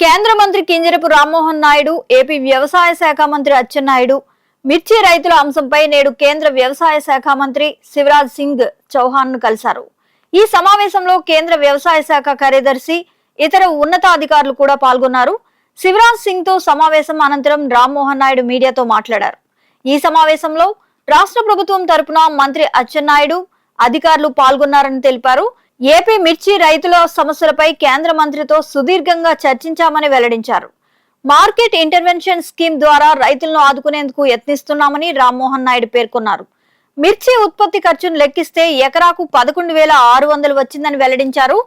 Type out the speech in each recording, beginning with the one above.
కేంద్ర మంత్రి కింజరపు రామ్మోహన్ నాయుడు ఏపీ వ్యవసాయ శాఖ మంత్రి అచ్చెన్నాయుడు మిర్చి రైతుల అంశంపై నేడు కేంద్ర వ్యవసాయ శాఖ మంత్రి శివరాజ్ సింగ్ చౌహాన్ను కలిశారు. ఈ సమావేశంలో కేంద్ర వ్యవసాయ శాఖ కార్యదర్శి ఇతర ఉన్నతాధికారులు కూడా పాల్గొన్నారు. శివరాజ్ సింగ్తో సమావేశం అనంతరం రామ్మోహన్ నాయుడు మీడియాతో మాట్లాడారు. ఈ సమావేశంలో రాష్ట్ర ప్రభుత్వం తరపున మంత్రి అచ్చెన్నాయుడు అధికారులు పాల్గొన్నారని తెలిపారు. ఏపీ మిర్చి రైతుల సమస్యలపై కేంద్ర మంత్రితో సుదీర్ఘంగా చర్చించామని వెల్లడించారు. మార్కెట్ ఇంటర్వెన్షన్ స్కీమ్ ద్వారా రైతులను ఆదుకునేందుకు యత్నిస్తున్నామని రామ్మోహన్ నాయుడు పేర్కొన్నారు. మిర్చి ఉత్పత్తి ఖర్చును లెక్కిస్తే ఎకరాకు పదకొండు వేల ఆరు వందలు వచ్చిందని వెల్లడించారు.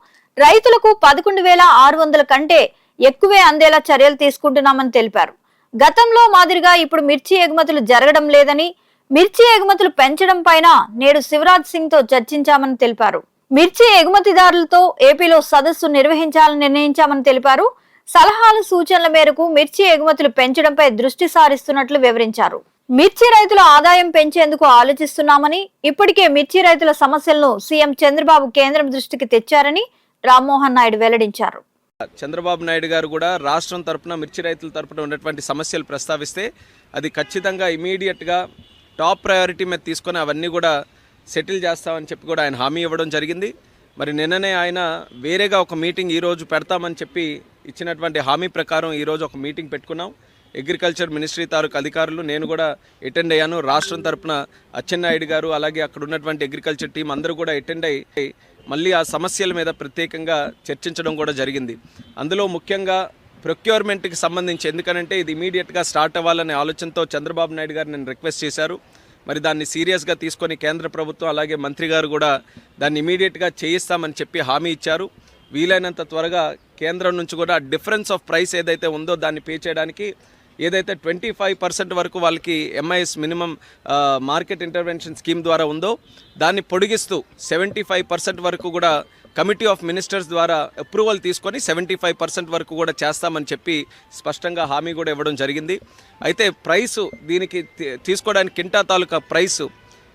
రైతులకు పదకొండు వేల ఆరు వందల కంటే ఎక్కువే అందేలా చర్యలు తీసుకుంటున్నామని తెలిపారు. గతంలో మాదిరిగా ఇప్పుడు మిర్చి ఎగుమతులు జరగడం లేదని మిర్చి ఎగుమతులు పెంచడం పైన నేడు శివరాజ్ సింగ్తో చర్చించామని తెలిపారు. మిర్చి ఎగుమతిదారులతో ఏపీలో సదస్సు నిర్వహించాలని నిర్ణయించామని తెలిపారు. సలహాలు సూచనల మేరకు మిర్చి ఎగుమతులు పెంచడంపై దృష్టి సారిస్తున్నట్లు వివరించారు. మిర్చి రైతుల ఆదాయం పెంచేందుకు ఆలోచిస్తున్నామని ఇప్పటికే మిర్చి రైతుల సమస్యలను సీఎం చంద్రబాబు కేంద్రం దృష్టికి తెచ్చారని రామ్మోహన్ నాయుడు వెల్లడించారు. చంద్రబాబు నాయుడు గారు కూడా రాష్ట్రం తరపున మిర్చి రైతుల తరపున ఉన్నటువంటి సమస్యలు ప్రస్తావిస్తే అది ఖచ్చితంగా ఇమీడియట్గా టాప్ ప్రయారిటీ మీద తీసుకొని అవన్నీ కూడా సెటిల్ చేస్తామని చెప్పి కూడా ఆయన హామీ ఇవ్వడం జరిగింది. మరి నిన్ననే ఆయన వేరేగా ఒక మీటింగ్ ఈరోజు పెడతామని చెప్పి ఇచ్చినటువంటి హామీ ప్రకారం ఈరోజు ఒక మీటింగ్ పెట్టుకున్నాం. అగ్రికల్చర్ మినిస్ట్రీ తాలూకు అధికారులు నేను కూడా అటెండ్ అయ్యాను. రాష్ట్రం తరపున అచ్చెన్నాయుడు గారు అలాగే అక్కడ ఉన్నటువంటి అగ్రికల్చర్ టీం అందరూ కూడా అటెండ్ అయ్యి మళ్ళీ ఆ సమస్యల మీద ప్రత్యేకంగా చర్చించడం కూడా జరిగింది. అందులో ముఖ్యంగా ప్రొక్యూర్మెంట్కి సంబంధించి ఎందుకనంటే ఇది ఇమీడియట్గా స్టార్ట్ అవ్వాలనే ఆలోచనతో చంద్రబాబు నాయుడు గారు నేను రిక్వెస్ట్ చేశారు. మరి దాన్ని సీరియస్గా తీసుకొని కేంద్ర ప్రభుత్వం అలాగే మంత్రి గారు కూడా దాన్ని ఇమీడియట్గా చేయిస్తామని చెప్పి హామీ ఇచ్చారు. వీలైనంత త్వరగా కేంద్రం నుంచి కూడా డిఫరెన్స్ ఆఫ్ ప్రైస్ ఏదైతే ఉందో దాన్ని పే చేయడానికి ఏదైతే ట్వంటీ ఫైవ్ పర్సెంట్ వరకు వాళ్ళకి MIS minimum market intervention scheme ద్వారా ఉందో దాన్ని పొడిగిస్తూ సెవెంటీ ఫైవ్ పర్సెంట్ వరకు కూడా కమిటీ ఆఫ్ మినిస్టర్స్ ద్వారా అప్రూవల్ తీసుకొని సెవెంటీ ఫైవ్ పర్సెంట్ వరకు కూడా చేస్తామని చెప్పి స్పష్టంగా హామీ కూడా ఇవ్వడం జరిగింది. అయితే ప్రైసు దీనికి తీ- తీసుకోవడానికి కింటా తాలూకా ప్రైసు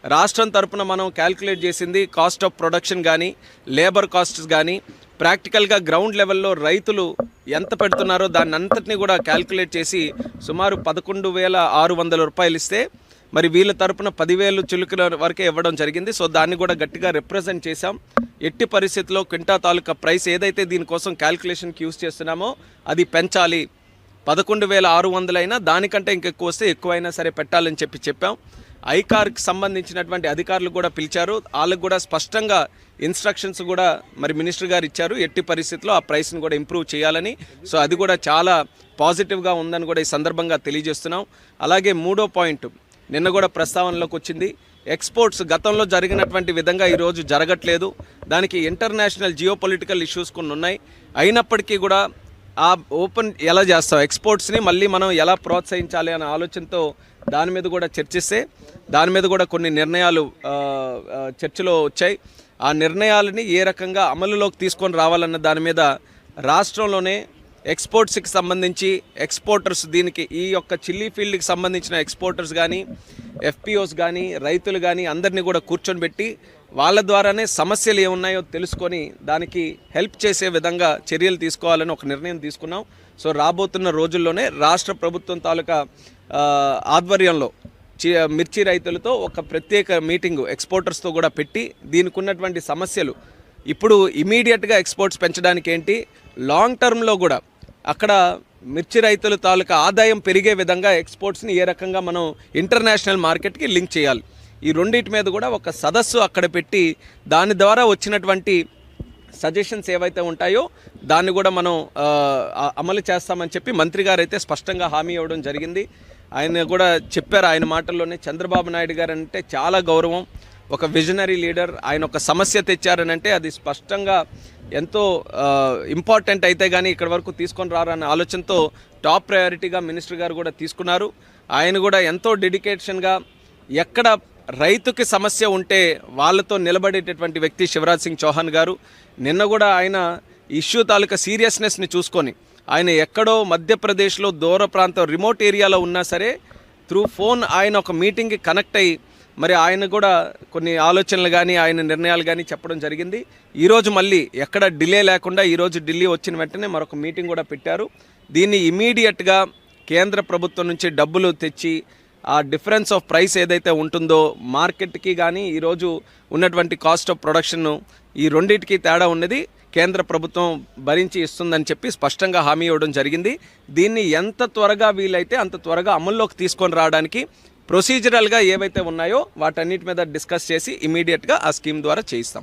రాష్ట్రం తరపున మనం క్యాల్కులేట్ చేసింది కాస్ట్ ఆఫ్ ప్రొడక్షన్ కానీ లేబర్ కాస్ట్స్ కానీ ప్రాక్టికల్గా గ్రౌండ్ లెవెల్లో రైతులు ఎంత పెడుతున్నారో దాన్ని అంతటినీ కూడా క్యాల్కులేట్ చేసి సుమారు పదకొండు వేల ఆరు వందల రూపాయలు ఇస్తే మరి వీళ్ళ తరపున పదివేలు చిలుకల వరకే ఇవ్వడం జరిగింది. సో దాన్ని కూడా గట్టిగా రిప్రజెంట్ చేశాం. ఎట్టి పరిస్థితిలో క్వింటా తాలూకా ప్రైస్ ఏదైతే దీనికోసం క్యాల్కులేషన్కి యూస్ చేస్తున్నామో అది పెంచాలి. పదకొండు వేల ఆరు వందలైనా దానికంటే ఇంకెక్కువ వస్తే ఎక్కువైనా సరే పెట్టాలని చెప్పి చెప్పాం. ఐకార్కి సంబంధించినటువంటి అధికారులు కూడా పిలిచారు. వాళ్ళకు కూడా స్పష్టంగా ఇన్స్ట్రక్షన్స్ కూడా మరి మినిస్టర్ గారు ఇచ్చారు. ఎట్టి పరిస్థితుల్లో ఆ ప్రైస్ని కూడా ఇంప్రూవ్ చేయాలని. సో అది కూడా చాలా పాజిటివ్గా ఉందని కూడా ఈ సందర్భంగా తెలియజేస్తున్నాం. అలాగే మూడో పాయింట్ నిన్న కూడా ప్రస్తావనలోకి వచ్చింది. ఎక్స్పోర్ట్స్ గతంలో జరిగినటువంటి విధంగా ఈరోజు జరగట్లేదు. దానికి ఇంటర్నేషనల్ జియో పొలిటికల్ ఇష్యూస్ కొన్ని ఉన్నాయి. అయినప్పటికీ కూడా ఆ ఓపెన్ ఎలా చేస్తాం ఎక్స్పోర్ట్స్ని మళ్ళీ మనం ఎలా ప్రోత్సహించాలి అనే ఆలోచనతో దాని మీద కూడా చర్చిస్తే దాని మీద కూడా కొన్ని నిర్ణయాలు చర్చలో వచ్చాయి. ఆ నిర్ణయాలని ఏ రకంగా అమలులోకి తీసుకొని రావాలన్న దాని మీద రాష్ట్రంలోనే ఎక్స్పోర్ట్స్కి సంబంధించి ఎక్స్పోర్టర్స్ దీనికి ఈ యొక్క చిల్లీ ఫీల్డ్కి సంబంధించిన ఎక్స్పోర్టర్స్ కానీ ఎఫ్పిఓస్ కానీ రైతులు కానీ అందరినీ కూడా కూర్చొని పెట్టి వాళ్ళ ద్వారానే సమస్యలు ఏమున్నాయో తెలుసుకొని దానికి హెల్ప్ చేసే విధంగా చర్యలు తీసుకోవాలని ఒక నిర్ణయం తీసుకున్నాం. సో రాబోతున్న రోజుల్లోనే రాష్ట్ర ప్రభుత్వం తాలూకా ఆధ్వర్యంలో చి- మిర్చి రైతులతో ఒక ప్రత్యేక మీటింగు ఎక్స్పోర్టర్స్తో కూడా పెట్టి దీనికి ఉన్నటువంటి సమస్యలు ఇప్పుడు ఇమీడియట్గా ఎక్స్పోర్ట్స్ పెంచడానికి ఏంటి లాంగ్ టర్మ్లో కూడా అక్కడ మిర్చి రైతుల తాలూకా ఆదాయం పెరిగే విధంగా ఎక్స్పోర్ట్స్ని ఏ రకంగా మనం ఇంటర్నేషనల్ మార్కెట్కి లింక్ చేయాలి. ఈ రెండింటి మీద కూడా ఒక సదస్సు అక్కడ పెట్టి దాని ద్వారా వచ్చినటువంటి సజెషన్స్ ఏవైతే ఉంటాయో దాన్ని కూడా మనం అమలు చేస్తామని చెప్పి మంత్రి గారు అయితే స్పష్టంగా హామీ ఇవ్వడం జరిగింది. ఆయన కూడా చెప్పారు ఆయన మాటల్లోనే చంద్రబాబు నాయుడు గారు అంటే చాలా గౌరవం. ఒక విజనరీ లీడర్ ఆయన ఒక సమస్య తెచ్చారనంటే అది స్పష్టంగా ఎంతో ఇంపార్టెంట్ అయితే కానీ ఇక్కడ వరకు తీసుకొని రారన్న ఆలోచనతో టాప్ ప్రయారిటీగా మినిస్టర్ గారు కూడా తీసుకున్నారు. ఆయన కూడా ఎంతో డెడికేషన్గా ఎక్కడ రైతుకి సమస్య ఉంటే వాళ్ళతో నిలబడేటటువంటి వ్యక్తి శివరాజ్ సింగ్ చౌహాన్ గారు. నిన్న కూడా ఆయన ఇష్యూ తాలూకా సీరియస్నెస్ని చూసుకొని ఆయన ఎక్కడో మధ్యప్రదేశ్లో దూర ప్రాంతం రిమోట్ ఏరియాలో ఉన్నా సరే త్రూ ఫోన్ ఆయన ఒక మీటింగ్కి కనెక్ట్ అయ్యి మరి ఆయన కూడా కొన్ని ఆలోచనలు కానీ ఆయన నిర్ణయాలు కానీ చెప్పడం జరిగింది. ఈరోజు మళ్ళీ ఎక్కడ డిలే లేకుండా ఈరోజు ఢిల్లీ వచ్చిన వెంటనే మరొక మీటింగ్ కూడా పెట్టారు. దీన్ని ఇమీడియట్గా కేంద్ర ప్రభుత్వం నుంచి డబ్బులు తెచ్చి ఆ డిఫరెన్స్ ఆఫ్ ప్రైస్ ఏదైతే ఉంటుందో మార్కెట్కి కానీ ఈరోజు ఉన్నటువంటి కాస్ట్ ఆఫ్ ప్రొడక్షన్ ఈ రెండింటికి తేడా ఉన్నది. కేంద్ర ప్రభుత్వం భరించి ఇస్తుందని చెప్పి స్పష్టంగా హామీ ఇవ్వడం జరిగింది. దీన్ని ఎంత త్వరగా వీలైతే అంత త్వరగా అమల్లోకి తీసుకొని రావడానికి ప్రొసీజరల్గా ఏవైతే ఉన్నాయో వాటన్నిటి మీద డిస్కస్ చేసి ఇమీడియట్గా ఆ స్కీమ్ ద్వారా చేయిస్తాం.